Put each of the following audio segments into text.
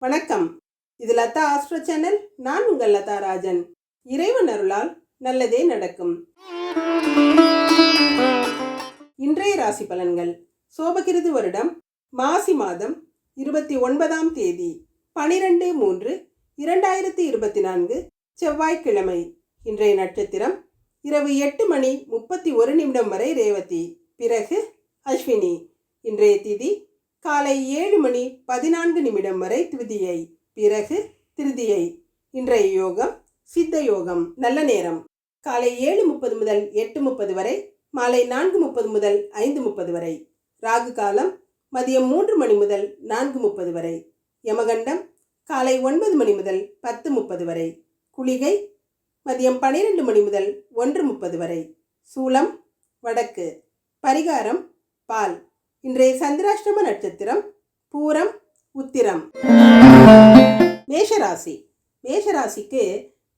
வணக்கம். இது Latha astro channel. நான் உங்கள் லதா ராஜன். இறைவன் அருளால் நல்லதே நடக்கும். இன்றைய ராசி பலன்கள். சோபகிருது வருடம் மாசி மாதம் இருபத்தி ஒன்பதாம் தேதி பனிரெண்டு மூன்று இரண்டாயிரத்தி இருபத்தி நான்கு செவ்வாய்க்கிழமை. இன்றைய நட்சத்திரம் இரவு எட்டு மணி முப்பத்தி ஒரு நிமிடம் வரை ரேவதி பிறகு அஸ்வினி. இன்றைய திதி காலை ஏழு மணி பதினான்கு நிமிடம் வரை திருதியை பிறகு திருதியை. இன்றைய யோகம் சித்த யோகம். நல்ல நேரம். காலை ஏழு முப்பது முதல் எட்டு முப்பது வரை மாலை நான்கு முப்பது முதல் ஐந்து முப்பது வரை. ராகு காலம் மதியம் மூன்று மணி முதல் நான்கு முப்பது வரை. யமகண்டம் காலை ஒன்பது மணி முதல் பத்து முப்பது வரை. குளிகை மதியம் பனிரெண்டு மணி முதல் ஒன்று முப்பது வரை. சூலம் வடக்கு. பரிகாரம் பால். இன்றைய சந்திராஷ்டம நட்சத்திரம் பூரம் உத்திரம். மேஷராசி. மேஷராசிக்கு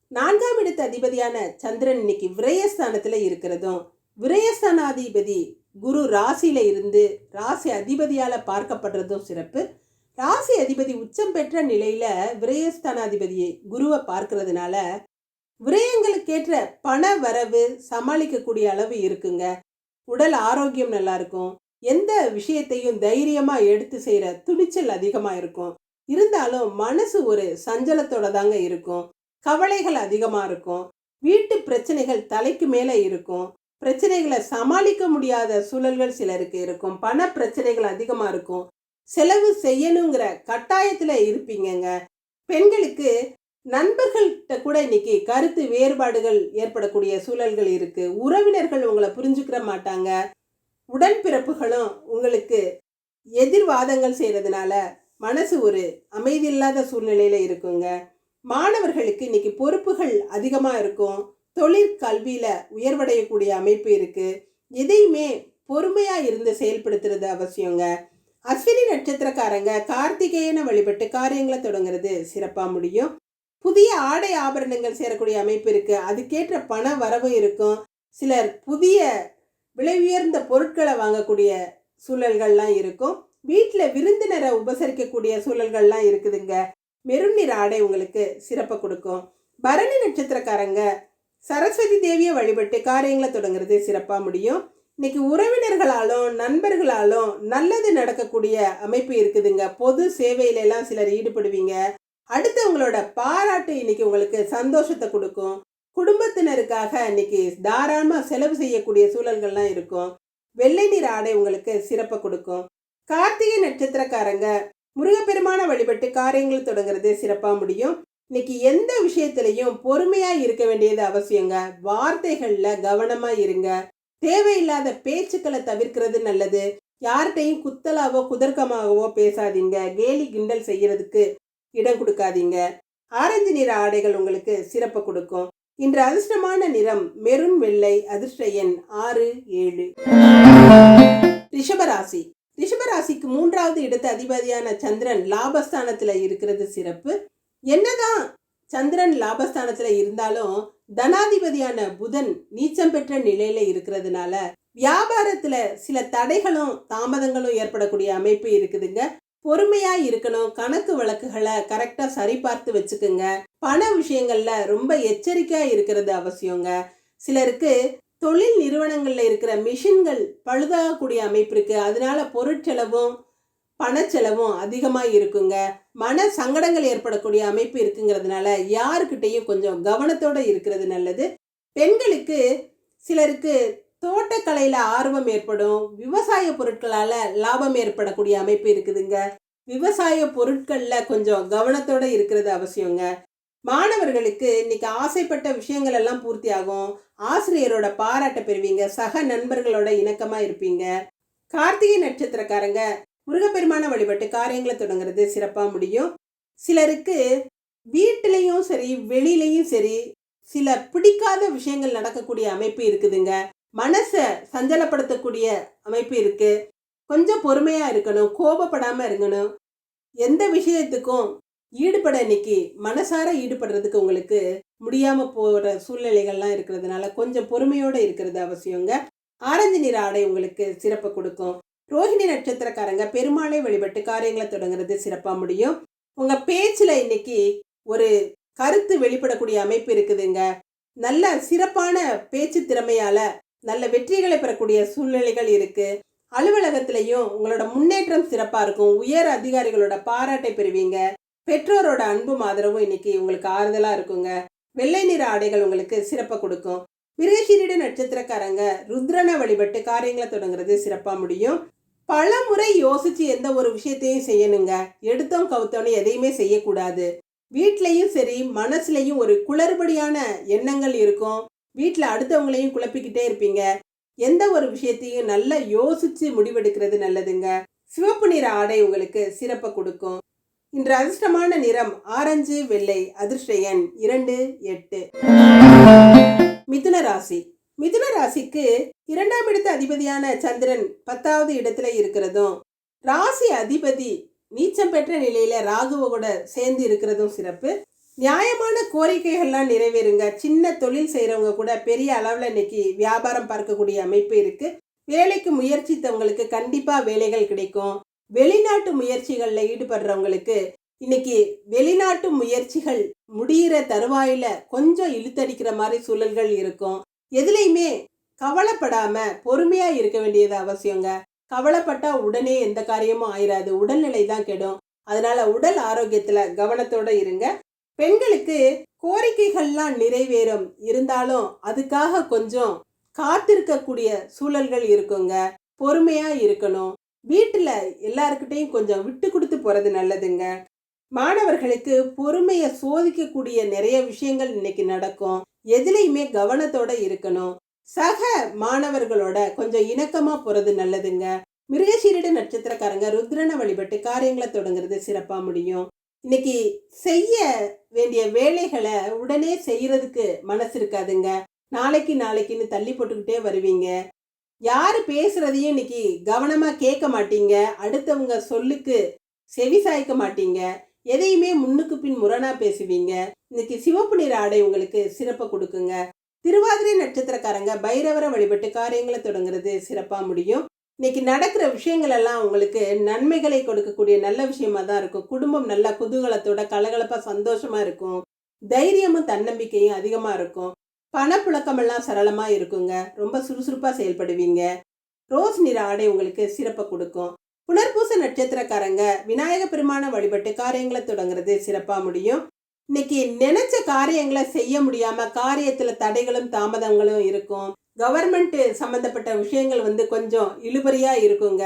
நான்காம் இடத்து அதிபதியான சந்திரன் இன்னைக்கு விரயஸ்தானத்தில் இருக்கிறதும் விரயஸ்தானாதிபதி குரு ராசியில இருந்து ராசி அதிபதியால் பார்க்கப்படுறதும் சிறப்பு. ராசி அதிபதி உச்சம் பெற்ற நிலையில விரயஸ்தானாதிபதியை குருவை பார்க்கறதுனால விரயங்களுக்கேற்ற பண வரவு சமாளிக்கக்கூடிய அளவு இருக்குங்க. உடல் ஆரோக்கியம் நல்லா இருக்கும். எந்த விஷயத்தையும் தைரியமாக எடுத்து செய்கிற துணிச்சல் அதிகமாக இருக்கும். இருந்தாலும் மனசு ஒரு சஞ்சலத்தோட தாங்க இருக்கும். கவலைகள் அதிகமாக இருக்கும். வீட்டு பிரச்சனைகள் தலைக்கு மேலே இருக்கும். பிரச்சனைகளை சமாளிக்க முடியாத சூழல்கள் சிலருக்கு இருக்கும். பண பிரச்சனைகள் அதிகமாக இருக்கும். செலவு செய்யணுங்கிற கட்டாயத்தில் இருப்பீங்கங்க. பெண்களுக்கு நண்பர்கள்கிட்ட கூட இன்னைக்கு கருத்து வேறுபாடுகள் ஏற்படக்கூடிய சூழல்கள் இருக்குது உறவினர்கள் உங்களை புரிஞ்சுக்கிற மாட்டாங்க. உடன்பிறப்புகளும் உங்களுக்கு எதிர்வாதங்கள் செய்கிறதுனால மனசு ஒரு அமைதியில்லாத சூழ்நிலையில் இருக்குங்க. மாணவர்களுக்கு இன்றைக்கி பொறுப்புகள் அதிகமாக இருக்கும். தொழிற்கல்வியில் உயர்வடையக்கூடிய அமைப்பு இருக்குது எதையுமே பொறுமையாக இருந்து செயல்படுத்துறது அவசியங்க. அஸ்வினி நட்சத்திரக்காரங்க கார்த்திகேயனை வழிபட்டு காரியங்களை தொடங்குறது சிறப்பாக முடியும். புதிய ஆடை ஆபரணங்கள் சேரக்கூடிய அமைப்பு இருக்குது அதுக்கேற்ற பண வரவு இருக்கும். சிலர் புதிய விலை உயர்ந்த பொருட்களை வாங்கக்கூடிய சூழல்கள்லாம் இருக்கும். வீட்டில் விருந்தினரை உபசரிக்கக்கூடிய சூழல்கள்லாம் இருக்குதுங்க. மெருன் நிற ஆடை உங்களுக்கு சிறப்பை கொடுக்கும். பரணி நட்சத்திரக்காரங்க சரஸ்வதி தேவியை வழிபட்டு காரியங்களை தொடங்குறது சிறப்பாக முடியும். இன்னைக்கு உறவினர்களாலும் நண்பர்களாலும் நல்லது நடக்கக்கூடிய அமைப்பு இருக்குதுங்க. பொது சேவையிலெல்லாம் சிலர் ஈடுபடுவீங்க. அடுத்தவங்களோட பாராட்டு இன்னைக்கு உங்களுக்கு சந்தோஷத்தை கொடுக்கும். குடும்பத்தினருக்காக இன்னைக்கு தாராளமாக செலவு செய்யக்கூடிய சூழல்கள்லாம் இருக்கும். வெள்ளை நிற ஆடை உங்களுக்கு சிறப்பை கொடுக்கும். கார்த்திகை நட்சத்திரக்காரங்க முருகப்பெருமான வழிபட்டு காரியங்கள் தொடங்குறது சிறப்பாக முடியும். இன்னைக்கு எந்த விஷயத்திலையும் பொறுமையாக இருக்க வேண்டியது அவசியங்க. வார்த்தைகளில் கவனமாக இருங்க. தேவையில்லாத பேச்சுக்களை தவிர்க்கிறது நல்லது. யார்கிட்டையும் குத்தலாவோ குதர்க்கமாகவோ பேசாதீங்க. கேலி கிண்டல் செய்யறதுக்கு இடம் கொடுக்காதீங்க. ஆரஞ்சு நிற ஆடைகள் உங்களுக்கு சிறப்பை கொடுக்கும். இன்று அதிர்ஷ்டமான நிறம் மெருன் வெள்ளை அதிர்ஷ்ட எண் ஆறு ஏழு. ரிஷபராசி. ரிஷபராசிக்கு மூன்றாவது இடத்து அதிபதியான சந்திரன் லாபஸ்தானத்தில் இருக்கிறது சிறப்பு. என்னதான் சந்திரன் லாபஸ்தானத்தில் இருந்தாலும் தனாதிபதியான புதன் நீச்சம் பெற்ற நிலையில இருக்கிறதுனால வியாபாரத்துல சில தடைகளும் தாமதங்களும் ஏற்படக்கூடிய அமைப்பு இருக்குதுங்க. பொறுமையாக இருக்கணும் கணக்கு வழக்குகளை கரெக்டாக சரிபார்த்து வச்சுக்கோங்க. பண விஷயங்களில் ரொம்ப எச்சரிக்கையாக இருக்கிறது அவசியங்க. சிலருக்கு தொழில் நிறுவனங்களில் இருக்கிற மிஷின்கள் பழுதாகக்கூடிய அமைப்பு இருக்குது அதனால பொருட்செலவும் பணச்செலவும் அதிகமாக இருக்குங்க. மன சங்கடங்கள் ஏற்படக்கூடிய அமைப்பு இருக்குங்கிறதுனால யாருக்கிட்டையும் கொஞ்சம் கவனத்தோடு இருக்கிறது நல்லது. பெண்களுக்கு சிலருக்கு தோட்டக்கலையில் ஆர்வம் ஏற்படும். விவசாய பொருட்களால் லாபம் ஏற்படக்கூடிய அமைப்பு இருக்குதுங்க. விவசாய பொருட்களில் கொஞ்சம் கவனத்தோடு இருக்கிறது அவசியங்க. மாணவர்களுக்கு இன்னைக்கு ஆசைப்பட்ட விஷயங்கள் எல்லாம் பூர்த்தி ஆகும். ஆசிரியரோட பாராட்ட பெறுவீங்க. சக நண்பர்களோட இணக்கமாக இருப்பீங்க. கார்த்திகை நட்சத்திரக்காரங்க முருகப்பெருமான வழிபட்டு காரியங்களை தொடங்குறது சிறப்பாக முடியும். சிலருக்கு வீட்டிலையும் சரி வெளியிலையும் சரி சில பிடிக்காத விஷயங்கள் நடக்கக்கூடிய அமைப்பு இருக்குதுங்க. மனசை சஞ்சலப்படுத்தக்கூடிய அமைப்பு இருக்குது கொஞ்சம் பொறுமையாக இருக்கணும் கோபப்படாமல் இருக்கணும் எந்த விஷயத்துக்கும் ஈடுபட இன்னைக்கு மனசார ஈடுபடுறதுக்கு உங்களுக்கு முடியாமல் போகிற சூழ்நிலைகள்லாம் இருக்கிறதுனால கொஞ்சம் பொறுமையோடு இருக்கிறது அவசியங்க. ஆரஞ்சு நிற ஆடை உங்களுக்கு சிறப்பு கொடுக்கும். ரோஹிணி நட்சத்திரக்காரங்க பெருமாளை வழிபட்டு காரியங்களை தொடங்குறது சிறப்பாக முடியும். உங்கள் பேச்சில் இன்னைக்கு ஒரு கருத்து வெளிப்படக்கூடிய அமைப்பு இருக்குதுங்க. நல்ல சிறப்பான பேச்சு திறமையால் நல்ல வெற்றிகளை பெறக்கூடிய சூழ்நிலைகள் இருக்குது அலுவலகத்திலையும் உங்களோட முன்னேற்றம் சிறப்பாக இருக்கும். உயர் அதிகாரிகளோட பாராட்டை பெறுவீங்க. பெற்றோரோட அன்பும் ஆதரவும் இன்னைக்கு உங்களுக்கு ஆறுதலாக இருக்குங்க. வெள்ளை நிற ஆடைகள் உங்களுக்கு சிறப்பை கொடுக்கும். மிருகசீரிட நட்சத்திரக்காரங்க ருத்ரனை வழிபட்டு காரியங்களை தொடங்குறது சிறப்பாக முடியும். பல முறை யோசிச்சு எந்த ஒரு விஷயத்தையும் செய்யணுங்க. எடுத்தோம் கவுத்தோன்னு எதையுமே செய்யக்கூடாது. வீட்லேயும் சரி மனசுலையும் ஒரு குளறுபடியான எண்ணங்கள் இருக்கும். வீட்டில் அடுத்தவங்களையும் குழப்பிக்கிட்டே இருப்பீங்க. எந்த ஒரு விஷயத்தையும் நல்லா யோசிச்சு முடிவெடுக்கிறது நல்லதுங்க. சிவப்பு நிற ஆடை உங்களுக்கு சிறப்பை கொடுக்கும். இன்று அதிர்ஷ்டமான நிறம் ஆரஞ்சு வெள்ளை அதிர்ஷ்ட எண் இரண்டு எட்டு. மிதுன ராசி. மிதுன ராசிக்கு இரண்டாம் இடத்து அதிபதியான சந்திரன் பத்தாவது இடத்துல இருக்கிறதும் ராசி அதிபதி நீச்சம் பெற்ற நிலையில ராகுவ கூட சேர்ந்து இருக்கிறதும் சிறப்பு. நியாயமான கோரிக்கைகள்லாம் நிறைவேறுங்க. சின்ன தொழில் செய்கிறவங்க கூட பெரிய அளவில் இன்னைக்கு வியாபாரம் பார்க்கக்கூடிய அமைப்பு இருக்குது வேலைக்கு முயற்சித்தவங்களுக்கு கண்டிப்பாக வேலைகள் கிடைக்கும். வெளிநாட்டு முயற்சிகளில் ஈடுபடுறவங்களுக்கு இன்னைக்கு வெளிநாட்டு முயற்சிகள் முடியிற தருவாயில கொஞ்சம் இழுத்தடிக்கிற மாதிரி சூழல்கள் இருக்கும். எதுலையுமே கவலைப்படாம பொறுமையா இருக்க வேண்டியது அவசியங்க. கவலைப்பட்டா உடனே எந்த காரியமும் ஆயிராது. உடல்நிலை தான் கெடும். அதனால உடல் ஆரோக்கியத்துல கவனத்தோட இருங்க. பெண்களுக்கு கோரிக்கைகள்லாம் நிறைவேறும். இருந்தாலும் அதுக்காக கொஞ்சம் காத்திருக்கக்கூடிய சூழல்கள் இருக்குங்க. பொறுமையா இருக்கணும். வீட்டில் எல்லாருக்கிட்டையும் கொஞ்சம் விட்டு கொடுத்து போகிறது நல்லதுங்க. மாணவர்களுக்கு பொறுமையை சோதிக்கக்கூடிய நிறைய விஷயங்கள் இன்னைக்கு நடக்கும். எதுலேயுமே கவனத்தோட இருக்கணும். சக மாணவர்களோட கொஞ்சம் இணக்கமாக போகிறது நல்லதுங்க. மிருகசீரிட நட்சத்திரக்காரங்க ருத்ரனை வழிபட்டு காரியங்களை தொடங்குறது சிறப்பாக முடியும். இன்னைக்கு செய்ய வேண்டிய வேலைகளை உடனே செய்யறதுக்கு மனசு இருக்காதுங்க. நாளைக்கு நாளைக்குன்னு தள்ளி போட்டுக்கிட்டே வருவீங்க. யார் பேசுறதையும் இன்னைக்கு கவனமாக கேட்க மாட்டீங்க. அடுத்தவங்க சொல்லுக்கு செவி சாய்க்க மாட்டீங்க. எதையுமே முன்னுக்கு பின் முரணாக பேசுவீங்க. இன்னைக்கு சிவப்பு நிற ஆடை உங்களுக்கு சிறப்பை கொடுக்குங்க. திருவாதிரை நட்சத்திரக்காரங்க பைரவரை வழிபட்டு காரியங்களை தொடங்குறது சிறப்பாக முடியும். இன்னைக்கு நடக்கிற விஷயங்கள் எல்லாம் உங்களுக்கு நன்மைகளை கொடுக்கக்கூடிய நல்ல விஷயமா தான் இருக்கும். குடும்பம் நல்ல குதூகலத்தோட கலகலப்பா சந்தோஷமா இருக்கும். தைரியமும் தன்னம்பிக்கையும் அதிகமாக இருக்கும். பணப்புழக்கமெல்லாம் சரளமாக இருக்குங்க. ரொம்ப சுறுசுறுப்பாக செயல்படுவீங்க. ரோஸ் நிற ஆடை உங்களுக்கு சிறப்பை கொடுக்கும். புனர்பூச நட்சத்திரக்காரங்க விநாயக பெருமான வழிபட்டு காரியங்களை தொடங்குறது சிறப்பாக முடியும். இன்னைக்கு நினைச்ச காரியங்களை செய்ய முடியாமல் காரியத்தில் தடைகளும் தாமதங்களும் இருக்கும். கவர்மெண்ட்டு சம்மந்தப்பட்ட விஷயங்கள் வந்து கொஞ்சம் இழுபறியாக இருக்குங்க.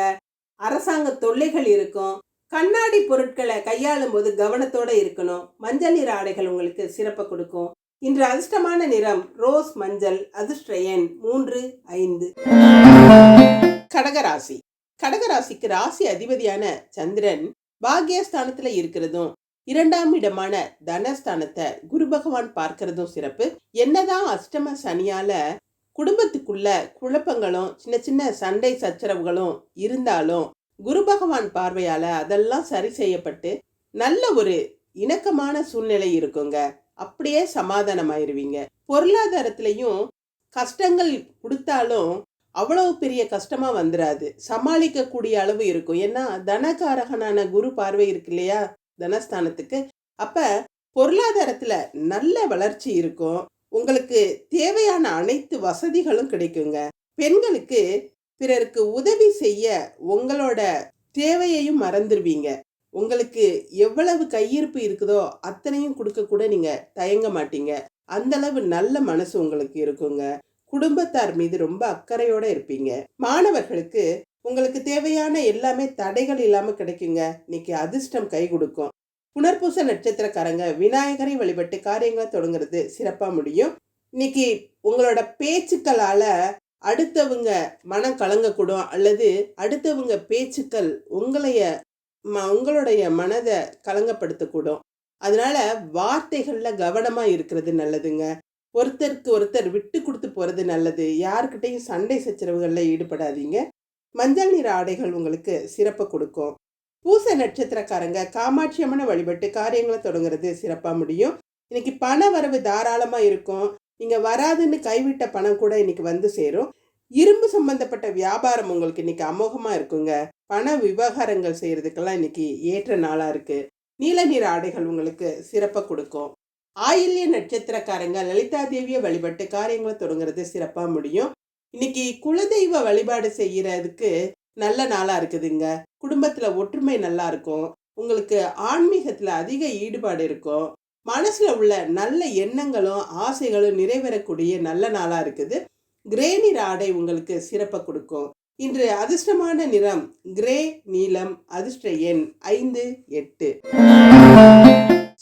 அரசாங்க தொல்லைகள் இருக்கும். கண்ணாடி பொருட்களை கையாளும் போது கவனத்தோடு இருக்கணும். மஞ்சள் நிற ஆடைகள் உங்களுக்கு சிறப்பை கொடுக்கும். இன்று அதிர்ஷ்டமான நிறம் ரோஸ் மஞ்சள் அதிர்ஷ்ட எண் மூன்று ஐந்து. கடகராசி. கடகராசிக்கு ராசி அதிபதியான சந்திரன் பாக்யஸ்தானத்துல இருக்கிறதும் இரண்டாம் இடமான தனஸ்தானத்தை குரு பகவான் பார்க்கறதும் சிறப்பு. என்னதான் அஷ்டம சனியால குடும்பத்துக்குள்ள குழப்பங்களும் சின்ன சின்ன சண்டை சச்சரவுகளும் இருந்தாலும் குரு பகவான் பார்வையால அதெல்லாம் சரி செய்யப்பட்டு நல்ல ஒரு இணக்கமான சூழ்நிலை இருக்குங்க. அப்படியே சமாதானமாயிருவீங்க. பொருளாதாரத்திலையும் கஷ்டங்கள் கொடுத்தாலும் அவ்வளவு பெரிய கஷ்டமா வந்துடாது சமாளிக்கக்கூடிய அளவு இருக்கும். ஏன்னா தனகாரகனான குரு பார்வை இருக்கு இல்லையா? தனஸ்தானத்துக்கு. அப்ப பொருளாதாரத்துல நல்ல வளர்ச்சி இருக்கும். உங்களுக்கு தேவையான அனைத்து வசதிகளும் கிடைக்குங்க. பெண்களுக்கு பிறருக்கு உதவி செய்ய உங்களோட தேவையையும் மறந்துடுவீங்க உங்களுக்கு எவ்வளவு கையிருப்பு இருக்குதோ அத்தனையும் கொடுக்க கூட நீங்க தயங்க மாட்டீங்க. அந்தளவு நல்ல மனசு உங்களுக்கு இருக்குங்க. குடும்பத்தார் மீது ரொம்ப அக்கறையோட இருப்பீங்க. மாணவர்களுக்கு உங்களுக்கு தேவையான எல்லாமே தடைகள் இல்லாம கிடைக்குங்க. இன்னைக்கு அதிர்ஷ்டம் கை கொடுக்கும். புனர்பூச நட்சத்திரக்காரங்க விநாயகரை வழிபட்டு காரியங்களை தொடங்குறது சிறப்பா முடியும். இன்னைக்கு உங்களோட பேச்சுக்களால அடுத்தவங்க மனம் கலங்கக்கூடும் அல்லது அடுத்தவங்க பேச்சுக்கள் உங்களைய ம- உங்களுடைய மனதை கலங்கப்படுத்தக்கூடும். அதனால வார்த்தைகளில் கவனமாக இருக்கிறது நல்லதுங்க. ஒருத்தருக்கு ஒருத்தர் விட்டு கொடுத்து போகிறது நல்லது. யாருக்கிட்டையும் சண்டை சச்சரவுகளில் ஈடுபடாதீங்க. மஞ்சள் நிற ஆடைகள் உங்களுக்கு சிறப்பை கொடுக்கும். பூச நட்சத்திரக்காரங்க காமாட்சி அம்மனை வழிபட்டு காரியங்களை தொடங்குறது சிறப்பாக முடியும். இன்னைக்கு பண வரவு தாராளமாக இருக்கும். நீங்கள் வராதுன்னு கைவிட்ட பணம் கூட இன்னைக்கு வந்து சேரும். இரும்பு சம்பந்தப்பட்ட வியாபாரம் உங்களுக்கு இன்னைக்கு அமோகமாக இருக்குங்க. பண விவகாரங்கள் செய்கிறதுக்கெல்லாம் இன்னைக்கு ஏற்ற நாளாக இருக்குது நீல நிற ஆடைகள் உங்களுக்கு சிறப்பை கொடுக்கும். ஆயில்ய நட்சத்திரக்காரங்க லலிதா தேவியை வழிபட்டு காரியங்களை தொடங்குறது சிறப்பாக முடியும். இன்னைக்கு குலதெய்வ வழிபாடு செய்கிறதுக்கு நல்ல நாளாக இருக்குதுங்க. குடும்பத்தில் ஒற்றுமை நல்லா இருக்கும். உங்களுக்கு ஆன்மீகத்தில் அதிக ஈடுபாடு இருக்கும். மனசில் உள்ள நல்ல எண்ணங்களும் ஆசைகளும் நிறைவேறக்கூடிய நல்ல நாளாக இருக்குது. கிரே நிற ஆடை உங்களுக்கு சிறப்பை கொடுக்கும். இன்று அதிர்ஷ்டமான நிறம் கிரே நீலம் அதிர்ஷ்ட எண் ஐந்து எட்டு.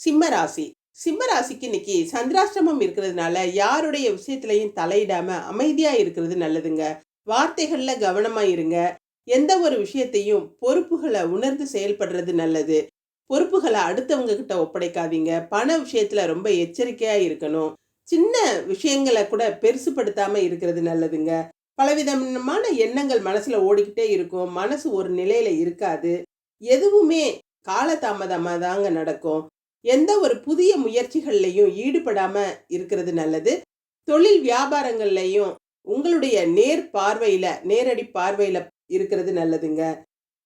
சிம்மராசி. சிம்மராசிக்கு இன்னைக்கு சந்திராஷ்டமம் இருக்கிறதுனால யாருடைய விஷயத்திலையும் தலையிடாம அமைதியா இருக்கிறது நல்லதுங்க. வார்த்தைகள்ல கவனமா இருங்க. எந்த ஒரு விஷயத்தையும் பொறுப்புகளை உணர்ந்து செயல்படுறது நல்லது. பொறுப்புகளை அடுத்தவங்க கிட்ட ஒப்படைக்காதீங்க. பண விஷயத்துல ரொம்ப எச்சரிக்கையா இருக்கணும். சின்ன விஷயங்களை கூட பெருசுப்படுத்தாம இருக்கிறது நல்லதுங்க. பலவிதமான எண்ணங்கள் மனசுல ஓடிக்கிட்டே இருக்கும். மனசு ஒரு நிலையில இருக்காது. எதுவுமே காலதாமதமாக தாங்க நடக்கும். எந்த ஒரு புதிய முயற்சிகள்லையும் ஈடுபடாம இருக்கிறது நல்லது. தொழில் வியாபாரங்கள்லையும் உங்களுடைய நேர் பார்வையில நேரடி பார்வையில இருக்கிறது நல்லதுங்க.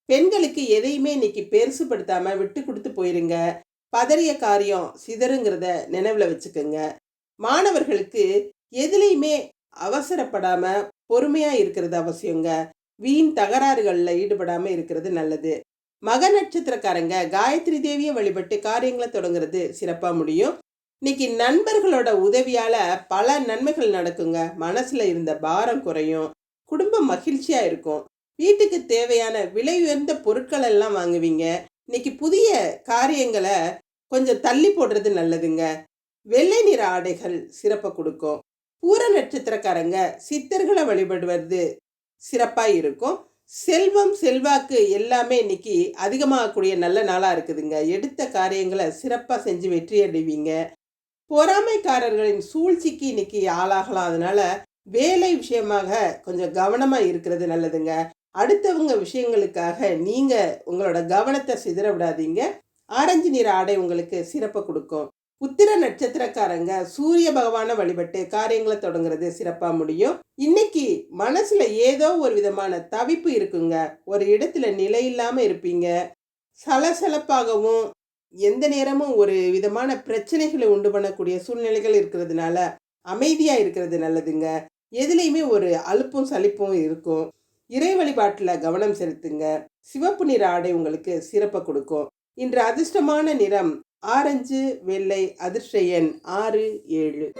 பெண்களுக்கு எதையுமே இன்னைக்கு பெருசுப்படுத்தாம விட்டு கொடுத்து போயிருங்க. பதறிய காரியம் சிதறுங்கிறத நினைவில் வச்சுக்கோங்க. மாணவர்களுக்கு எதுலேயுமே அவசரப்படாம பொறுமையா இருக்கிறது அவசியங்க. வீண் தகராறுகளில் ஈடுபடாம இருக்கிறது நல்லது. மக நட்சத்திரக்காரங்க காயத்ரி தேவியை வழிபட்டு காரியங்களை தொடங்குறது சிறப்பா முடியும். இன்னைக்கு நண்பர்களோட உதவியால பல நன்மைகள் நடக்குங்க. மனசுல இருந்த பாரம் குறையும். குடும்பம் மகிழ்ச்சியா இருக்கும். வீட்டுக்கு தேவையான விலை உயர்ந்த பொருட்கள் எல்லாம் வாங்குவீங்க. இன்னைக்கு புதிய காரியங்களை கொஞ்சம் தள்ளி போடுறது நல்லதுங்க. வெள்ளை நிற ஆடைகள் சிறப்பை கொடுக்கும். பூர நட்சத்திரக்காரங்க சித்தர்களை வழிபடுவது சிறப்பாக இருக்கும். செல்வம் செல்வாக்கு எல்லாமே இன்னைக்கு அதிகமாகக்கூடிய நல்ல நாளாக இருக்குதுங்க. எடுத்த காரியங்களை சிறப்பாக செஞ்சு வெற்றி அடைவீங்க. பொறாமைக்காரர்களின் சூழ்ச்சிக்கு இன்னைக்கு ஆளாகலாம். அதனால வேலை விஷயமாக கொஞ்சம் கவனமாக இருக்கிறது நல்லதுங்க. அடுத்தவங்க விஷயங்களுக்காக நீங்கள் உங்களோட கவனத்தை சிதற விடாதீங்க. ஆரஞ்சு நிற ஆடை உங்களுக்கு சிறப்பை கொடுக்கும். உத்திர நட்சத்திரக்காரங்க சூரிய பகவானை வழிபட்டு காரியங்களை தொடங்குறது சிறப்பாக முடியும். இன்னைக்கு மனசில் ஏதோ ஒரு விதமான தவிப்பு இருக்குங்க. ஒரு இடத்துல நிலை இல்லாமல் இருப்பீங்க. சலசலப்பாகவும் எந்த நேரமும் ஒரு விதமான பிரச்சனைகளை உண்டு பண்ணக்கூடிய சூழ்நிலைகள் இருக்கிறதுனால அமைதியாக இருக்கிறது நல்லதுங்க. எதுலேயுமே ஒரு அலுப்பும் சலிப்பும் இருக்கும். இறை வழிபாட்டில் கவனம் செலுத்துங்க. சிவப்பு நிற ஆடை உங்களுக்கு சிறப்பை கொடுக்கும். இன்று அதிர்ஷ்டமான நிறம் ஆரஞ்சு வெள்ளை அதிர்ஷ்ட எண் ஆறு ஏழு.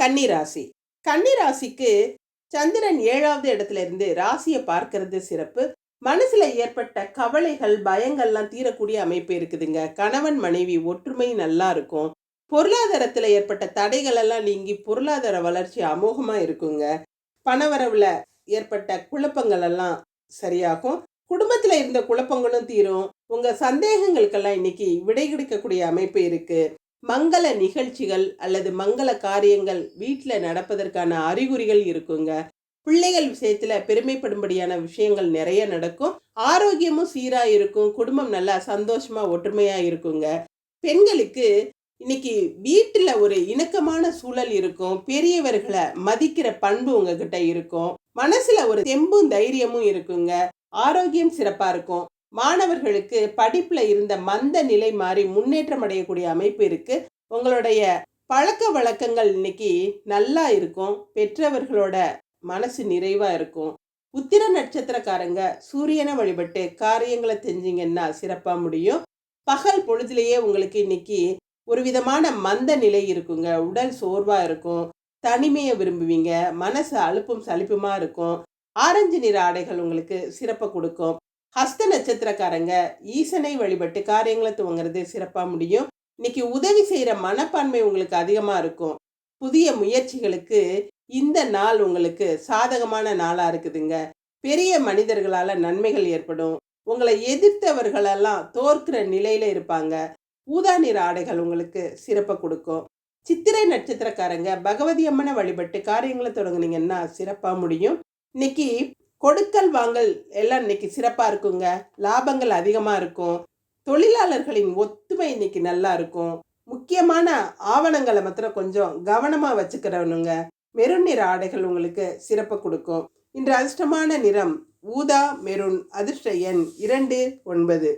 கன்னிராசி. கன்னிராசிக்கு சந்திரன் ஏழாவது இடத்துல இருந்து ராசியை பார்க்கறது சிறப்பு. மனசுல ஏற்பட்ட கவலைகள் பயங்கள்லாம் தீரக்கூடிய அமைப்பு இருக்குதுங்க. கணவன் மனைவி ஒற்றுமை நல்லா இருக்கும். பொருளாதாரத்துல ஏற்பட்ட தடைகள் எல்லாம் நீங்கி பொருளாதார வளர்ச்சி அமோகமா இருக்குங்க. பணவரவுல ஏற்பட்ட குழப்பங்கள் எல்லாம் சரியாகும். குடும்பத்தில் இருந்த குழப்பங்களும் தீரும். உங்கள் சந்தேகங்களுக்கெல்லாம் இன்னைக்கு விடை கிடைக்கக்கூடிய அமைப்பு இருக்குது மங்கள நிகழ்ச்சிகள் அல்லது மங்கள காரியங்கள் வீட்டில் நடப்பதற்கான அறிகுறிகள் இருக்குங்க. பிள்ளைகள் விஷயத்தில் பெருமைப்படும்படியான விஷயங்கள் நிறைய நடக்கும். ஆரோக்கியமும் சீராக இருக்கும். குடும்பம் நல்லா சந்தோஷமாக ஒற்றுமையாக இருக்குங்க. பெண்களுக்கு இன்னைக்கு வீட்டில் ஒரு இணக்கமான சூழல் இருக்கும். பெரியவர்களை மதிக்கிற பண்பு உங்ககிட்ட இருக்கும். மனசுல ஒரு தெம்பும் தைரியமும் இருக்குங்க. ஆரோக்கியம் சிறப்பா இருக்கும். மாணவர்களுக்கு படிப்புல இருந்த மந்த நிலை மாறி முன்னேற்றம் அடையக்கூடிய அமைப்பு இருக்கு. உங்களுடைய பழக்க வழக்கங்கள் இன்னைக்கு நல்லா இருக்கும். பெற்றவர்களோட மனசு நிறைவா இருக்கும். உத்திர நட்சத்திரக்காரங்க சூரியனை வழிபட்டு காரியங்களை தெரிஞ்சிங்கன்னா சிறப்பா முடியும். பகல் பொழுதுலேயே உங்களுக்கு இன்னைக்கு ஒரு விதமான மந்த நிலை இருக்குங்க. உடல் சோர்வா இருக்கும். தனிமையை விரும்புவீங்க மனசு அழுப்பும் சலிப்புமா இருக்கும் ஆரஞ்சு நிற ஆடைகள் உங்களுக்கு சிறப்பை கொடுக்கும். ஹஸ்த நட்சத்திரக்காரங்க ஈசனை வழிபட்டு காரியங்களை துவங்குறது சிறப்பாக முடியும். இன்னைக்கு உதவி செய்கிற மனப்பான்மை உங்களுக்கு அதிகமாக இருக்கும். புதிய முயற்சிகளுக்கு இந்த நாள் உங்களுக்கு சாதகமான நாளாக இருக்குதுங்க. பெரிய மனிதர்களால் நன்மைகள் ஏற்படும். உங்களை எதிர்த்தவர்களெல்லாம் தோற்கிற நிலையில் இருப்பாங்க. ஊதா நிற ஆடைகள் உங்களுக்கு சிறப்பை கொடுக்கும். சித்திரை நட்சத்திரக்காரங்க பகவதி அம்மனை வழிபட்டு காரியங்களை தொடங்குனீங்கன்னா சிறப்பாக முடியும். இன்னைக்கு கொடுக்கல் வாங்கல் எல்லாம் இன்னைக்கு சிறப்பாக இருக்குங்க. லாபங்கள் அதிகமாக இருக்கும். தொழிலாளர்களின் ஒத்துமை இன்னைக்கு நல்லா இருக்கும். முக்கியமான ஆவணங்களை மாத்திரம் கொஞ்சம் கவனமாக வச்சுக்கிறவனுங்க. நிற ஆடைகள் உங்களுக்கு சிறப்பு கொடுக்கும். இன்று அதிர்ஷ்டமான நிறம் ஊதா மெருன் அதிர்ஷ்ட எண் இரண்டு ஒன்பது.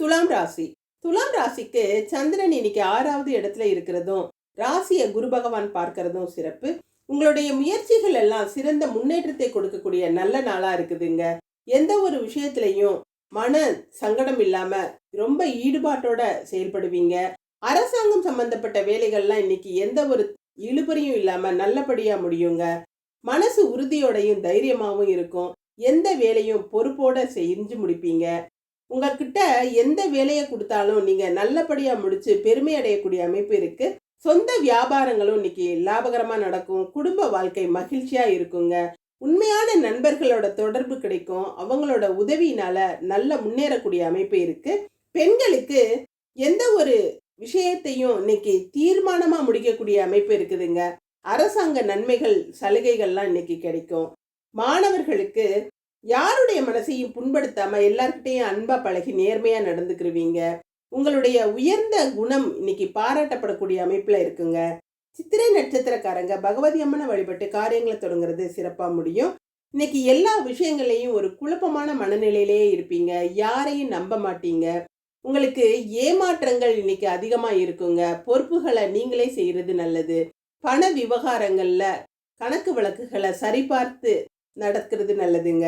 துலாம் ராசி. துலாம் ராசிக்கு சந்திரன் இன்னைக்கு ஆறாவது இடத்துல இருக்கிறதும் ராசியை குரு பகவான் பார்க்கறதும் சிறப்பு. உங்களுடைய முயற்சிகள் எல்லாம் சிறந்த முன்னேற்றத்தை கொடுக்கக்கூடிய நல்ல நாளா இருக்குதுங்க. எந்த ஒரு விஷயத்திலையும் மன சங்கடம் இல்லாம ரொம்ப ஈடுபாட்டோட செயல்படுவீங்க. அரசாங்கம் சம்பந்தப்பட்ட வேலைகள்லாம் இன்னைக்கு எந்த ஒரு இழுபறியும் இல்லாம நல்லபடியா முடியுங்க. மனசு உறுதியோடையும் தைரியமாகவும் இருக்கும். எந்த வேலையும் பொறுப்போட செஞ்சு முடிப்பீங்க. உங்ககிட்ட எந்த வேலையை கொடுத்தாலும் நீங்க நல்லபடியா முடிச்சு பெருமை அடையக்கூடிய அமைப்பு இருக்கு. சொந்த வியாபாரங்களும் இன்னைக்கு லாபகரமா நடக்கும். குடும்ப வாழ்க்கை மகிழ்ச்சியா இருக்குங்க. உண்மையான நண்பர்களோட தொடர்பு கிடைக்கும். அவங்களோட உதவியினால நல்ல முன்னேறக்கூடிய அமைப்பு இருக்கு. பெண்களுக்கு எந்த ஒரு விஷயத்தையும் இன்னைக்கு தீர்மானமா முடிக்கக்கூடிய அமைப்பு இருக்குதுங்க. அரசாங்க நன்மைகள் சலுகைகள்லாம் இன்னைக்கு கிடைக்கும். மாணவர்களுக்கு யாருடைய மனசையும் புண்படுத்தாம எல்லார்கிட்டையும் அன்பா பழகி நேர்மையா நடந்துக்கிருவீங்க? உங்களுடைய உயர்ந்த குணம் இன்னைக்கு பாராட்டப்படக்கூடிய அமைப்பில் இருக்குங்க. சித்திரை நட்சத்திரக்காரங்க பகவதி அம்மனை வழிபட்டு காரியங்களை தொடங்குறது சிறப்பாக முடியும். இன்னைக்கு எல்லா விஷயங்களையும் ஒரு குழப்பமான மனநிலையிலேயே இருப்பீங்க. யாரையும் நம்ப மாட்டீங்க. உங்களுக்கு ஏமாற்றங்கள் இன்னைக்கு அதிகமாக இருக்குங்க. பொறுப்புகளை நீங்களே செய்கிறது நல்லது. பண விவகாரங்களில் கணக்கு வழக்குகளை சரிபார்த்து நடக்கிறது நல்லதுங்க.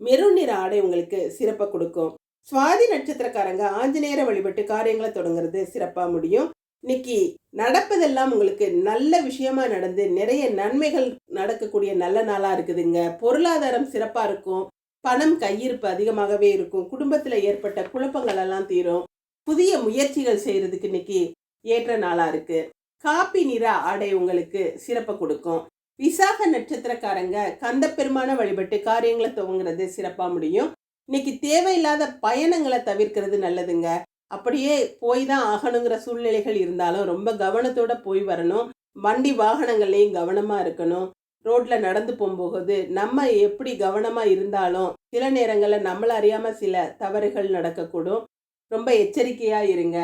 மெரூன் நிற ஆடை உங்களுக்கு சிறப்பை கொடுக்கும். சுவாதி நட்சத்திரக்காரங்க ஆஞ்சநேயரை வழிபட்டு காரியங்களை தொடங்குறது சிறப்பாக முடியும். இன்னைக்கு நடப்பதெல்லாம் உங்களுக்கு நல்ல விஷயமா நடந்து நிறைய நன்மைகள் நடக்கக்கூடிய நல்ல நாளாக இருக்குதுங்க. பொருளாதாரம் சிறப்பாக இருக்கும். பணம் கையிருப்பு அதிகமாகவே இருக்கும். குடும்பத்தில் ஏற்பட்ட குழப்பங்கள் எல்லாம் தீரும். புதிய முயற்சிகள் செய்கிறதுக்கு இன்னைக்கு ஏற்ற நாளாக இருக்குது காப்பி நிற ஆடை உங்களுக்கு சிறப்பை கொடுக்கும். விசாக நட்சத்திரக்காரங்க கந்த பெருமான வழிபட்டு காரியங்களை துவங்குறது சிறப்பாக முடியும். இன்னைக்கு தேவையில்லாத பயணங்களை தவிர்க்கிறது நல்லதுங்க. அப்படியே போய் தான் ஆகணுங்கிற சூழ்நிலைகள் இருந்தாலும் ரொம்ப கவனத்தோட போய் வரணும். வண்டி வாகனங்கள்லையும் கவனமாக இருக்கணும். ரோட்ல நடந்து போகும்போது நம்ம எப்படி கவனமாக இருந்தாலும் சில நேரங்களில் நம்மளை அறியாமல் சில தவறுகள் நடக்கக்கூடும். ரொம்ப எச்சரிக்கையாக இருங்க.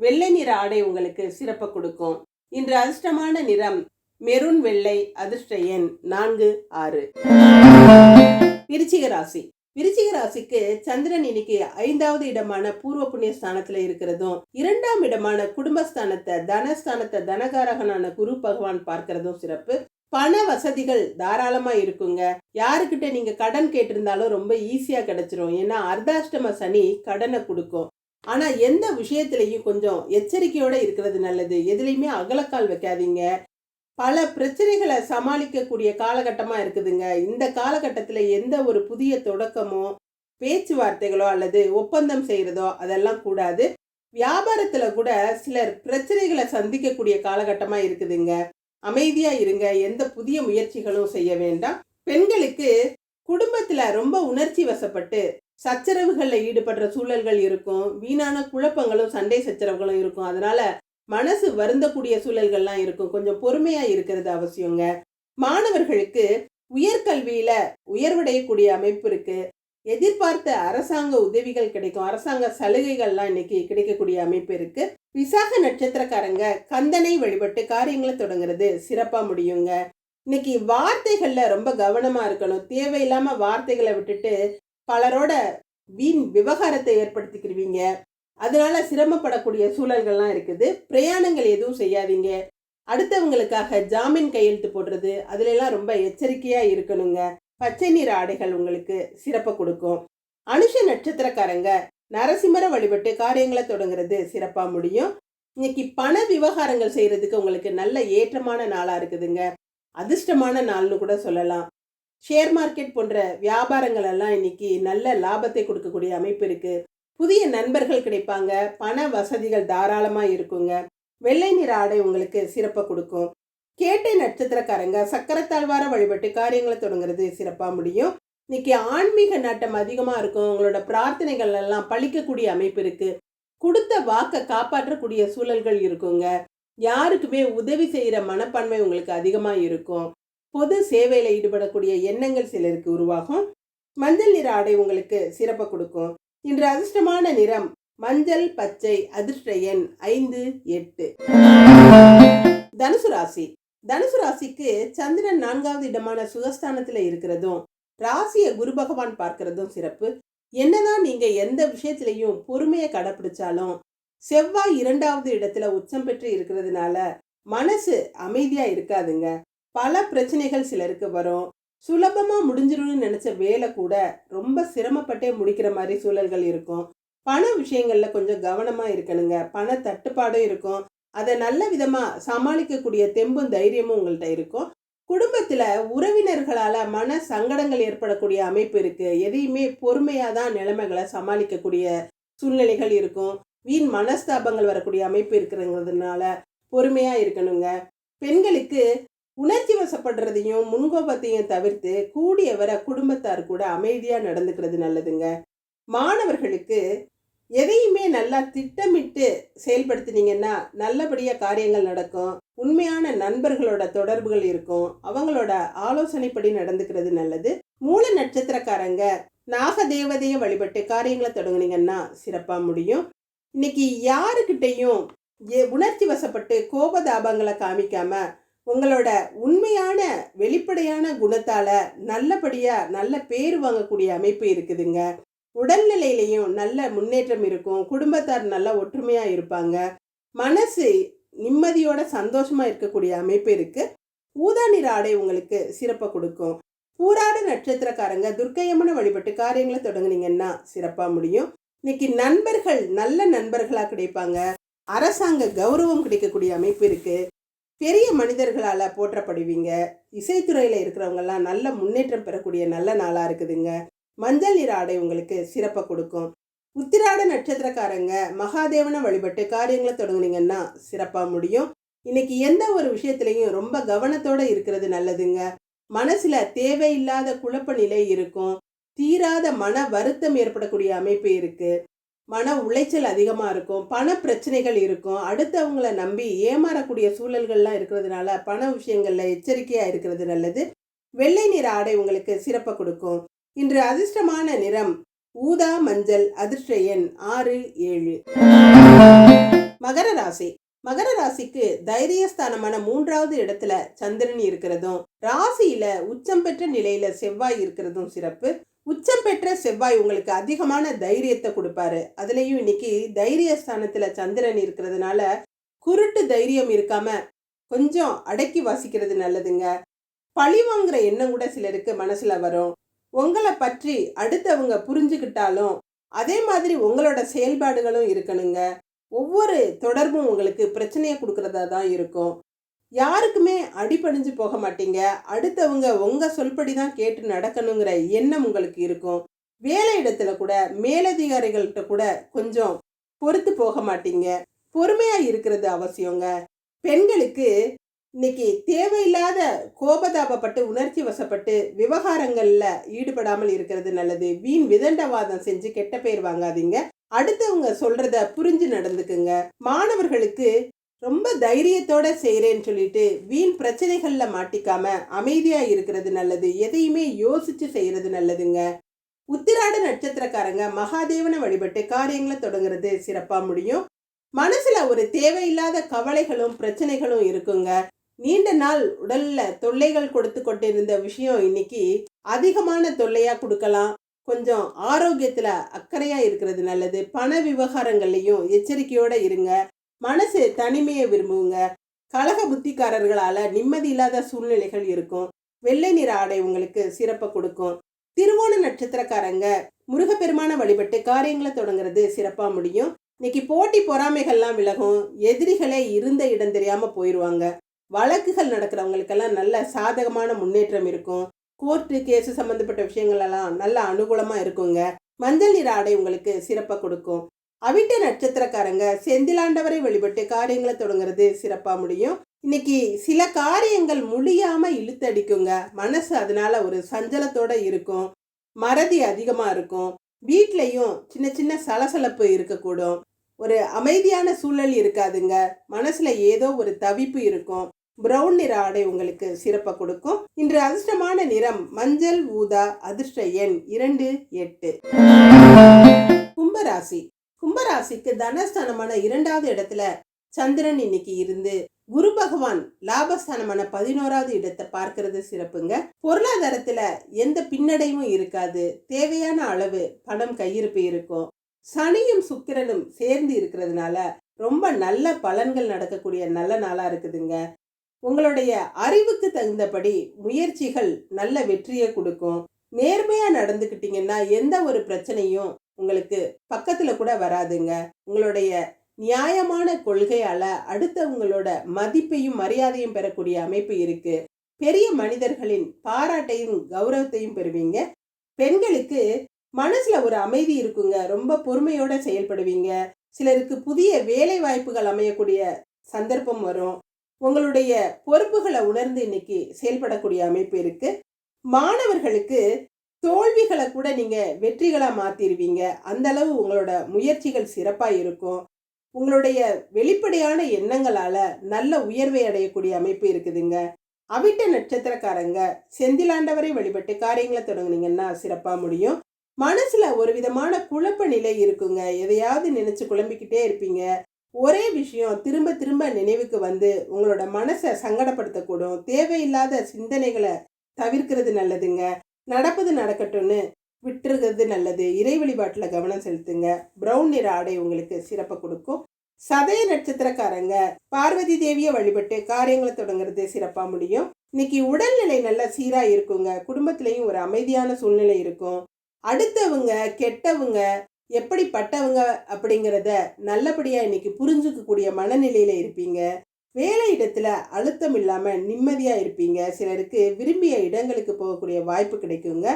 வெள்ளை நிற ஆடை உங்களுக்கு சிறப்பை கொடுக்கும். இன்று அதிர்ஷ்டமான நிறம் மெரூன் வெள்ளை அதிர்ஷ்ட எண் நான்கு ஆறு. விருச்சிக ராசி. விருச்சிக ராசிக்கு சந்திரன் இன்னைக்கு ஐந்தாவது இடமான பூர்வ புண்ணிய ஸ்தானத்துல இருக்கிறதும் இரண்டாம் இடமான குடும்பஸ்தானத்தை தனஸ்தானத்தை தனகாரகனான குரு பகவான் பார்க்கறதும் சிறப்பு. பண வசதிகள் தாராளமா இருக்குங்க. யாருக்கிட்ட நீங்க கடன் கேட்டிருந்தாலும் ரொம்ப ஈஸியா கிடைச்சிரும். ஏன்னா அர்த்தாஷ்டம சனி கடனை கொடுக்கும். ஆனா எந்த விஷயத்திலையும் கொஞ்சம் எச்சரிக்கையோட இருக்கிறது நல்லது. எதுலையுமே அகலக்கால் வைக்காதீங்க. பல பிரச்சனைகளை சமாளிக்கக்கூடிய காலகட்டமாக இருக்குதுங்க. இந்த காலகட்டத்தில் எந்த ஒரு புதிய தொடக்கமோ பேச்சுவார்த்தைகளோ அல்லது ஒப்பந்தம் செய்கிறதோ அதெல்லாம் கூடாது. வியாபாரத்தில் கூட சிலர் பிரச்சனைகளை சந்திக்கக்கூடிய காலகட்டமாக இருக்குதுங்க. அமைதியாக இருங்க. எந்த புதிய முயற்சிகளும் செய்ய வேண்டாம். பெண்களுக்கு குடும்பத்தில் ரொம்ப உணர்ச்சி வசப்பட்டு சச்சரவுகளில் ஈடுபடுற சூழல்கள் இருக்கும். வீணான குழப்பங்களும் சண்டை சச்சரவுகளும் இருக்கும். அதனால் மனசு வருந்தக்கூடிய சூழல்கள்லாம் இருக்கும். கொஞ்சம் பொறுமையா இருக்கிறது அவசியங்க. மாணவர்களுக்கு உயர்கல்வியில உயர்வடையக்கூடிய அமைப்பு இருக்கு. எதிர்பார்த்த அரசாங்க உதவிகள் கிடைக்கும். அரசாங்க சலுகைகள்லாம் இன்னைக்கு கிடைக்கக்கூடிய அமைப்பு இருக்கு. விசாக நட்சத்திரக்காரங்க கந்தனை வழிபட்டு காரியங்களை தொடங்குறது சிறப்பா முடியுங்க. இன்னைக்கு வார்த்தைகள்ல ரொம்ப கவனமா இருக்கணும். தேவையில்லாம வார்த்தைகளை விட்டுட்டு பலரோட வீண் விவகாரத்தை ஏற்படுத்திக்கிடுவீங்க அதனால சிரமப்படக்கூடிய சூழல்கள்லாம் இருக்குது. பிரயாணங்கள் எதுவும் செய்யாதீங்க. அடுத்தவங்களுக்காக ஜாமீன் கையெழுத்து போடுறது அதுல ரொம்ப எச்சரிக்கையா இருக்கணுங்க. பச்சை நிற ஆடைகள் உங்களுக்கு சிறப்பை கொடுக்கும். அனுஷ நட்சத்திரக்காரங்க நரசிம்மர வழிபட்டு காரியங்களை தொடங்குறது சிறப்பா முடியும். இன்னைக்கு பண விவகாரங்கள் செய்யறதுக்கு உங்களுக்கு நல்ல ஏற்றமான நாளா இருக்குதுங்க. அதிர்ஷ்டமான நாள்னு கூட சொல்லலாம். ஷேர் மார்க்கெட் போன்ற வியாபாரங்கள் எல்லாம் இன்னைக்கு நல்ல லாபத்தை கொடுக்கக்கூடிய அமைப்பு இருக்கு. புதிய நண்பர்கள் கிடைப்பாங்க. பண வசதிகள் தாராளமாக இருக்குங்க. வெள்ளை நிற ஆடை உங்களுக்கு சிறப்பை கொடுக்கும். கேட்டை நட்சத்திரக்காரங்க சக்கரத்தாழ்வார வழிபட்டு காரியங்களை தொடங்குறது சிறப்பாக முடியும். இன்னைக்கு ஆன்மீக நாட்டம் அதிகமாக இருக்கும். உங்களோட பிரார்த்தனைகள் எல்லாம் பழிக்கக்கூடிய அமைப்பு இருக்குது கொடுத்த வாக்கை காப்பாற்றக்கூடிய சூழல்கள் இருக்குங்க. யாருக்குமே உதவி செய்கிற மனப்பான்மை உங்களுக்கு அதிகமாக இருக்கும். பொது சேவையில் ஈடுபடக்கூடிய எண்ணங்கள் சிலருக்கு உருவாகும். மஞ்சள் நிற ஆடை உங்களுக்கு சிறப்பை கொடுக்கும். இன்று அதிர்ஷ்டமான நிறம் மஞ்சள் பச்சை அதிர்ஷ்ட எண் ஐந்து எட்டு. தனுசு ராசி. தனுசு ராசிக்கு சந்திரன் நான்காவது இடமான சுகஸ்தானத்துல இருக்கிறதும் ராசியை குரு பகவான் பார்க்கிறதும் சிறப்பு. என்னதான் நீங்க எந்த விஷயத்திலையும் பொறுமையை கடைப்பிடிச்சாலும் செவ்வாய் இரண்டாவது இடத்துல உச்சம் பெற்று இருக்கிறதுனால மனசு அமைதியா இருக்காதுங்க. பல பிரச்சனைகள் சிலருக்கு வரும். சுலபமாக முடிஞ்சிடும்னு நினச்ச வேலை கூட ரொம்ப சிரமப்பட்டே முடிக்கிற மாதிரி சூழல்கள் இருக்கும். பண விஷயங்களில் கொஞ்சம் கவனமாக இருக்கணுங்க. பண தட்டுப்பாடும் இருக்கும். அதை நல்ல விதமாக சமாளிக்கக்கூடிய தெம்பும் தைரியமும் உங்கள்கிட்ட இருக்கும். குடும்பத்தில் உறவினர்களால் மன சங்கடங்கள் ஏற்படக்கூடிய அமைப்பு இருக்குது எதையுமே பொறுமையாக தான் நிலைமைகளை சமாளிக்கக்கூடிய சூழ்நிலைகள் இருக்கும். வீண் மனஸ்தாபங்கள் வரக்கூடிய அமைப்பு இருக்கிறங்கிறதுனால பொறுமையாக இருக்கணுங்க. பெண்களுக்கு உணர்ச்சி வசப்படுறதையும் முன்கோபத்தையும் தவிர்த்து கூடிய வர குடும்பத்தார் கூட அமைதியாக நடந்துக்கிறது நல்லதுங்க. மாணவர்களுக்கு எதையுமே நல்லா திட்டமிட்டு செயல்படுத்தினீங்கன்னா நல்லபடியாக காரியங்கள் நடக்கும். உண்மையான நண்பர்களோட தொடர்புகள் இருக்கும். அவங்களோட ஆலோசனைப்படி நடந்துக்கிறது நல்லது. மூல நட்சத்திரக்காரங்க நாகதேவதைய வழிபட்டு காரியங்களை தொடங்குனீங்கன்னா சிறப்பாக முடியும். இன்னைக்கு யாருக்கிட்டையும் உணர்ச்சி வசப்பட்டு கோபதாபங்களை காமிக்காமல் உங்களோட உண்மையான வெளிப்படையான குணத்தால நல்லபடியா நல்ல பேர் வாங்கக்கூடிய அமைப்பு இருக்குதுங்க. உடல்நிலையிலையும் நல்ல முன்னேற்றம் இருக்கும். குடும்பத்தார் நல்ல ஒற்றுமையா இருப்பாங்க. மனசு நிம்மதியோட சந்தோஷமா இருக்கக்கூடிய அமைப்பு இருக்கு. ஊதா நிற ஆடை உங்களுக்கு சிறப்பை கொடுக்கும். பூராட நட்சத்திரக்காரங்க துர்க்கையம்மனை வழிபட்டு காரியங்களை தொடங்குனீங்கன்னா சிறப்பாக முடியும். இன்னைக்கு நண்பர்கள் நல்ல நண்பர்களாக கிடைப்பாங்க. அரசாங்க கௌரவம் கிடைக்கக்கூடிய அமைப்பு இருக்குது பெரிய மனிதர்களால் போற்றப்படுவீங்க. இசைத்துறையில் இருக்கிறவங்கெல்லாம் நல்ல முன்னேற்றம் பெறக்கூடிய நல்ல நாளாக இருக்குதுங்க. மஞ்சள் நிற ஆடை உங்களுக்கு சிறப்பை கொடுக்கும். உத்திராட நட்சத்திரக்காரங்க மகாதேவனை வழிபட்டு காரியங்களை தொடங்குனீங்கன்னா சிறப்பாக முடியும். இன்னைக்கு எந்த ஒரு விஷயத்துலையும் ரொம்ப கவனத்தோடு இருக்கிறது நல்லதுங்க. மனசில் தேவையில்லாத குழப்ப நிலை இருக்கும். தீராத மன வருத்தம் ஏற்படக்கூடிய அமைப்பு இருக்குது மன உளைச்சல் அதிகமாக இருக்கும் பண பிரச்சனைகள் இருக்கும். அடுத்தவங்களை நம்பி ஏமாறக்கூடிய சூழல்கள்லாம் இருக்கிறதுனால பண விஷயங்களில் எச்சரிக்கையாக இருக்கிறது நல்லது. வெள்ளை நிற ஆடை உங்களுக்கு சிறப்பை கொடுக்கும். இன்று அதிர்ஷ்டமான நிறம் ஊதா மஞ்சள் அதிர்ஷ்ட எண் ஆறு ஏழு. மகர ராசி. மகர ராசிக்கு தைரியஸ்தானமான மூன்றாவது இடத்துல சந்திரன் இருக்கிறதும் ராசியில உச்சம் பெற்ற நிலையில செவ்வாய் இருக்கிறதும் சிறப்பு. உச்சம் பெற்ற செவ்வாய் உங்களுக்கு அதிகமான தைரியத்தை கொடுப்பாரு. அதுலேயும் இன்னைக்கு தைரியஸ்தானத்தில் சந்திரன் இருக்கிறதுனால குருட்டு தைரியம் இருக்காம கொஞ்சம் அடக்கி வாசிக்கிறது நல்லதுங்க. பழி வாங்குற எண்ணம் கூட சிலருக்கு மனசுல வரும். உங்களை பற்றி அடுத்தவங்க புரிஞ்சுக்கிட்டாலும் அதே மாதிரி உங்களோட செயல்பாடுகளும் இருக்கணுங்க. ஒவ்வொரு தொடர்பும் உங்களுக்கு பிரச்சனையை கொடுக்கறதா தான் இருக்கும். யாருக்குமே அடிபணிஞ்சு போக மாட்டீங்க. அடுத்தவங்க உங்கள் சொல்படி தான் கேட்டு நடக்கணுங்கிற எண்ணம் உங்களுக்கு இருக்கும். வேலை இடத்துல கூட மேலதிகாரிகள்கிட்ட கூட கொஞ்சம் பொறுத்து போக மாட்டீங்க. பொறுமையாக இருக்கிறது அவசியங்க. பெண்களுக்கு இன்னைக்கு தேவையில்லாத கோபதாபப்பட்டு உணர்ச்சி வசப்பட்டு விவகாரங்களில் ஈடுபடாமல் இருக்கிறது நல்லது. வீண் விதண்டவாதம் செஞ்சு கெட்ட பேர் வாங்காதீங்க. அடுத்தவங்க சொல்றத புரிஞ்சு நடந்துக்குங்க. மாணவர்களுக்கு ரொம்ப தைரியத்தோட செய்கிறேன்னு சொல்லிட்டு வீண் பிரச்சனைகளில் மாட்டிக்காம அமைதியாக இருக்கிறது நல்லது எதையுமே யோசிச்சு செய்கிறது நல்லதுங்க. உத்திராட நட்சத்திரக்காரங்க மகாதேவனை வழிபட்டு காரியங்களை தொடங்குறது சிறப்பாக முடியும். மனசில் ஒரு தேவையில்லாத கவலைகளும் பிரச்சனைகளும் இருக்குங்க. நீண்ட நாள் உடல்ல தொல்லைகள் கொடுத்து கொண்டிருந்த விஷயம் இன்னைக்கு அதிகமான தொல்லையாக கொடுக்கலாம். கொஞ்சம் ஆரோக்கியத்தில் அக்கறையாக இருக்கிறது நல்லது. பண விவகாரங்கள்லையும் எச்சரிக்கையோடு இருங்க. மனசு தனிமையை விரும்புங்க. கழக புத்திக்காரர்களால் நிம்மதி இல்லாத சூழ்நிலைகள் இருக்கும். வெள்ளை நிற ஆடை உங்களுக்கு சிறப்பை கொடுக்கும். திருவோண நட்சத்திரக்காரங்க முருகப்பெருமான வழிபட்டு காரியங்களை தொடங்குறது சிறப்பாக முடியும். இன்னைக்கு போட்டி பொறாமைகள்லாம் விலகும். எதிரிகளே இருந்த இடம் தெரியாமல் போயிடுவாங்க வழக்குகள் நடக்கிறவங்களுக்கெல்லாம் நல்ல சாதகமான முன்னேற்றம் இருக்கும். கோர்ட்டு கேஸு சம்மந்தப்பட்ட விஷயங்கள் எல்லாம் நல்ல அனுகூலமாக இருக்குங்க. மஞ்சள் நிற ஆடை உங்களுக்கு சிறப்பாக கொடுக்கும். அவிட்ட நட்சத்திரக்காரங்க செந்திலாண்டவரை வழிபட்டு காரியங்களை தொடங்குறது சிறப்பா முடியும். இன்னைக்கு சில காரியங்கள் முடியாம இழுத்தடிக்குங்க. மனசு அதனால ஒரு சஞ்சலத்தோட இருக்கும். மறதி அதிகமா இருக்கும். வீட்லேயும் சின்ன சின்ன சலசலப்பு இருக்கக்கூடும். ஒரு அமைதியான சூழல் இருக்காதுங்க. மனசுல ஏதோ ஒரு தவிப்பு இருக்கும். பிரவுன் நிற ஆடை உங்களுக்கு சிறப்பை கொடுக்கும். இன்று அதிர்ஷ்டமான நிறம் மஞ்சள் ஊதா அதிர்ஷ்ட எண் இரண்டு எட்டு. கும்பராசி. கும்பராசிக்கு தனஸ்தானமான இரண்டாவது இடத்துல சந்திரன் இன்னைக்கு இருந்து குரு பகவான் லாபஸ்தானமான பதினோராவது இடத்தை பார்க்கறது சிறப்புங்க. பொருளாதாரத்துல எந்த பின்னடைவும் இருக்காது. தேவையான அளவு பணம் கையிருப்பு இருக்கும். சனியும் சுக்கிரனும் சேர்ந்து இருக்கிறதுனால ரொம்ப நல்ல பலன்கள் நடக்கக்கூடிய நல்ல நாளா இருக்குதுங்க. உங்களுடைய அறிவுக்கு தகுந்தபடி முயற்சிகள் நல்ல வெற்றியை கொடுக்கும். நேர்மையா நடந்துக்கிட்டீங்கன்னா எந்த ஒரு பிரச்சனையும் உங்களுக்கு பக்கத்துல கூட வராதுங்க. உங்களுடைய நியாயமான கொள்கையால அடுத்தவங்களோட மதிப்பையும் மரியாதையும் பெறக்கூடிய அமைப்பு இருக்கு. பெரிய மனிதர்களின் பாராட்டையும் கௌரவத்தையும் பெறுவீங்க. பெண்களுக்கு மனசுல ஒரு அமைதி இருக்குங்க. ரொம்ப பொறுமையோட செயல்படுவீங்க. சிலருக்கு புதிய வேலை வாய்ப்புகள் அமையக்கூடிய சந்தர்ப்பம் வரும். உங்களுடைய பொறுப்புகளை உணர்ந்து இன்னைக்கு செயல்படக்கூடிய அமைப்பு இருக்கு. மாணவர்களுக்கு தோல்விகளை கூட நீங்க வெற்றிகளா மாத்திருவீங்க. அந்த அளவு உங்களோட முயற்சிகள் சிறப்பா இருக்கும். உங்களுடைய வெளிப்படையான எண்ணங்களால நல்ல உயர்வை அடையக்கூடிய அமைப்பு இருக்குதுங்க. அவிட்ட நட்சத்திரக்காரங்க செந்திலாண்டவரை வழிபட்டு காரியங்களை தொடங்குனீங்கன்னா சிறப்பா முடியும். மனசுல ஒரு விதமான குழப்ப நிலை இருக்குங்க. எதையாவது நினைச்சு குழம்பிக்கிட்டே இருப்பீங்க. ஒரே விஷயம் திரும்ப திரும்ப நினைவுக்கு வந்து உங்களோட மனசை சங்கடப்படுத்தக்கூடும். தேவையில்லாத சிந்தனைகளை தவிர்க்கிறது நல்லதுங்க. நடப்பது நடக்கட்டும்னு விட்டுருக்கிறது நல்லது. இறை வழிபாட்டில் கவனம் செலுத்துங்க. ப்ரௌன் நிற ஆடை உங்களுக்கு சிறப்பை கொடுக்கும். சதய நட்சத்திரக்காரங்க பார்வதி தேவியை வழிபட்டு காரியங்களை தொடங்குறது சிறப்பாக முடியும். இன்னைக்கு உடல்நிலை நல்லா சீராக இருக்குங்க. குடும்பத்திலையும் ஒரு அமைதியான சூழ்நிலை இருக்கும். அடுத்தவங்க கெட்டவங்க எப்படிப்பட்டவங்க அப்படிங்கிறத நல்லபடியாக இன்னைக்கு புரிஞ்சுக்கக்கூடிய மனநிலையில் இருப்பீங்க. வேலை இடத்துல அழுத்தம் இல்லாமல் நிம்மதியாக இருப்பீங்க. சிலருக்கு விரும்பிய இடங்களுக்கு போகக்கூடிய வாய்ப்பு கிடைக்குங்க.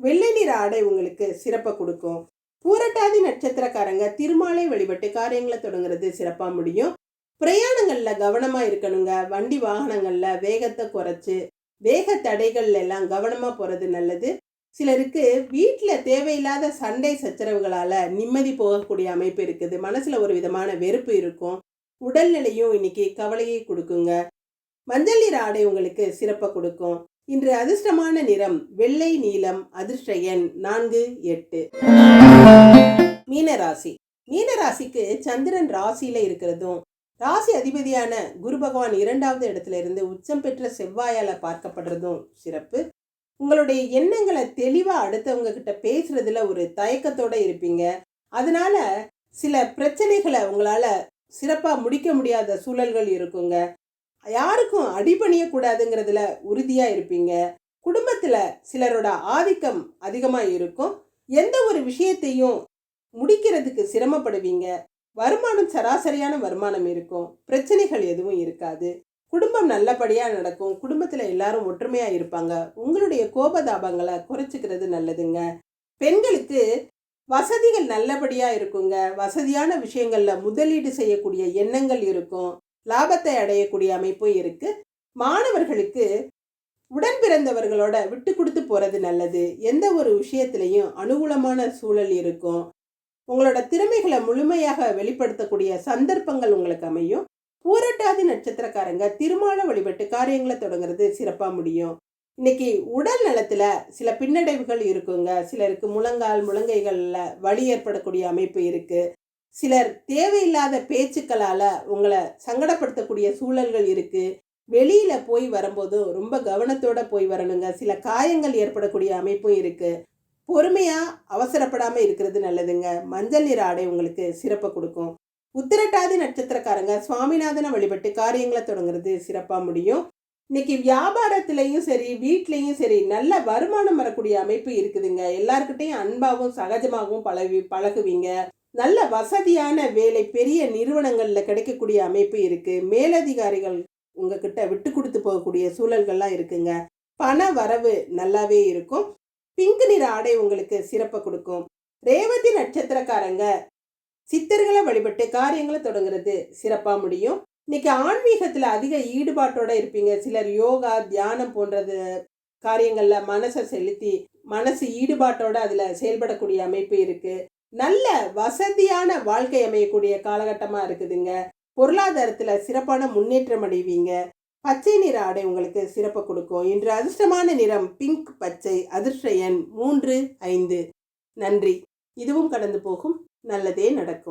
வெள்ளை நிற ஆடை உங்களுக்கு சிறப்பை கொடுக்கும். பூரட்டாதி நட்சத்திரக்காரங்க திருமாலை வழிபட்டு காரியங்களை தொடங்குறது சிறப்பாக முடியும். பிரயாணங்களில் கவனமாக இருக்கணுங்க. வண்டி வாகனங்களில் வேகத்தை குறைச்சி வேக தடைகள் எல்லாம் கவனமாக போகிறது நல்லது. சிலருக்கு வீட்டில் தேவையில்லாத சண்டை சச்சரவுகளால் நிம்மதி போகக்கூடிய அமைப்பு இருக்குது. மனசில் ஒரு விதமான வெறுப்பு இருக்கும். உடல்நிலையும் இன்னைக்கு கவலையை கொடுக்குங்க. மஞ்சள் நிற ஆடை உங்களுக்கு சிறப்பை கொடுக்கும். இன்று அதிர்ஷ்டமான நிறம் வெள்ளை நீலம் அதிர்ஷ்ட எண் நான்கு எட்டு. மீனராசி. மீனராசிக்கு சந்திரன் ராசியில இருக்கிறதும் ராசி அதிபதியான குரு பகவான் இரண்டாவது இடத்துல இருந்து உச்சம் பெற்ற செவ்வாயால பார்க்கப்படுறதும் சிறப்பு. உங்களுடைய எண்ணங்களை தெளிவா அடுத்தவங்க கிட்ட பேசுறதுல ஒரு தயக்கத்தோட இருப்பீங்க. அதனால சில பிரச்சனைகளை உங்களால சிறப்பாக முடிக்க முடியாத சூழல்கள் இருக்குங்க. யாருக்கும் அடிபணியக்கூடாதுங்கிறதுல உறுதியாக இருப்பீங்க. குடும்பத்தில் சிலரோட ஆதிக்கம் அதிகமாக இருக்கும். எந்த ஒரு விஷயத்தையும் முடிக்கிறதுக்கு சிரமப்படுவீங்க. வருமானம் சராசரியான வருமானம் இருக்கும். பிரச்சனைகள் எதுவும் இருக்காது. குடும்பம் நல்லபடியாக நடக்கும். குடும்பத்தில் எல்லாரும் ஒற்றுமையாக இருப்பாங்க. உங்களுடைய கோபதாபங்களை குறைச்சிக்கிறது நல்லதுங்க. பெண்களுக்கு வசதிகள் நல்லபடியாக இருக்குங்க. வசதியான விஷயங்களில் முதலீடு செய்யக்கூடிய எண்ணங்கள் இருக்கும். லாபத்தை அடையக்கூடிய அமைப்பும் இருக்குது மாணவர்களுக்கு உடன் பிறந்தவர்களோட விட்டு கொடுத்து போகிறது நல்லது. எந்த ஒரு விஷயத்திலையும் அனுகூலமான சூழல் இருக்கும். உங்களோட திறமைகளை முழுமையாக வெளிப்படுத்தக்கூடிய சந்தர்ப்பங்கள் உங்களுக்கு அமையும். பூரட்டாதி நட்சத்திரக்காரங்க திருமால வழிபட்டு காரியங்களை தொடங்குறது சிறப்பாக முடியும். இன்னைக்கு உடல் நலத்தில் சில பின்னடைவுகள் இருக்குங்க. சிலருக்கு முழங்கால் முழங்கைகளில் வலி ஏற்படக்கூடிய அமைப்பு இருக்குது சிலர் தேவையில்லாத பேச்சுக்களால் உங்களை சங்கடப்படுத்தக்கூடிய சூழல்கள் இருக்குது வெளியில் போய் வரும்போதும் ரொம்ப கவனத்தோடு போய் வரணுங்க. சில காயங்கள் ஏற்படக்கூடிய அமைப்பும் இருக்குது பொறுமையாக அவசரப்படாமல் இருக்கிறது நல்லதுங்க. மஞ்சள் நிற ஆடை உங்களுக்கு சிறப்பை கொடுக்கும். உத்திரட்டாதி நட்சத்திரக்காரங்க சுவாமிநாதனை வழிபட்டு காரியங்களை தொடங்குறது சிறப்பாக முடியும். இன்னைக்கு வியாபாரத்திலையும் சரி வீட்லேயும் சரி நல்ல வருமானம் வரக்கூடிய அமைப்பு இருக்குதுங்க. எல்லாருக்கிட்டையும் அன்பாகவும் சகஜமாகவும் பழகி பழகுவீங்க. நல்ல வசதியான வேலை பெரிய நிறுவனங்களில் கிடைக்கக்கூடிய அமைப்பு இருக்கு. மேலதிகாரிகள் உங்ககிட்ட விட்டு கொடுத்து போகக்கூடிய சூழல்கள்லாம் இருக்குங்க. பண வரவு நல்லாவே இருக்கும். பிங்க் நிற ஆடை உங்களுக்கு சிறப்பை கொடுக்கும். ரேவதி நட்சத்திரக்காரங்க சித்தர்களை வழிபட்டு காரியங்களை தொடங்குறது சிறப்பாக முடியும். இன்னைக்கு ஆன்மீகத்தில் அதிக ஈடுபாட்டோட இருப்பீங்க. சிலர் யோகா தியானம் போன்றது காரியங்களில் மனசை செலுத்தி மனசு ஈடுபாட்டோட அதில் செயல்படக்கூடிய அமைப்பு இருக்கு. நல்ல வசதியான வாழ்க்கை அமையக்கூடிய காலகட்டமாக இருக்குதுங்க. பொருளாதாரத்தில் சிறப்பான முன்னேற்றம் அடைவீங்க. பச்சை நிற ஆடை உங்களுக்கு சிறப்பை கொடுக்கும். இன்று அதிர்ஷ்டமான நிறம் பிங்க் பச்சை அதிர்ஷ்ட எண் மூன்று ஐந்து. நன்றி. இதுவும் கடந்து போகும். நல்லதே நடக்கும்.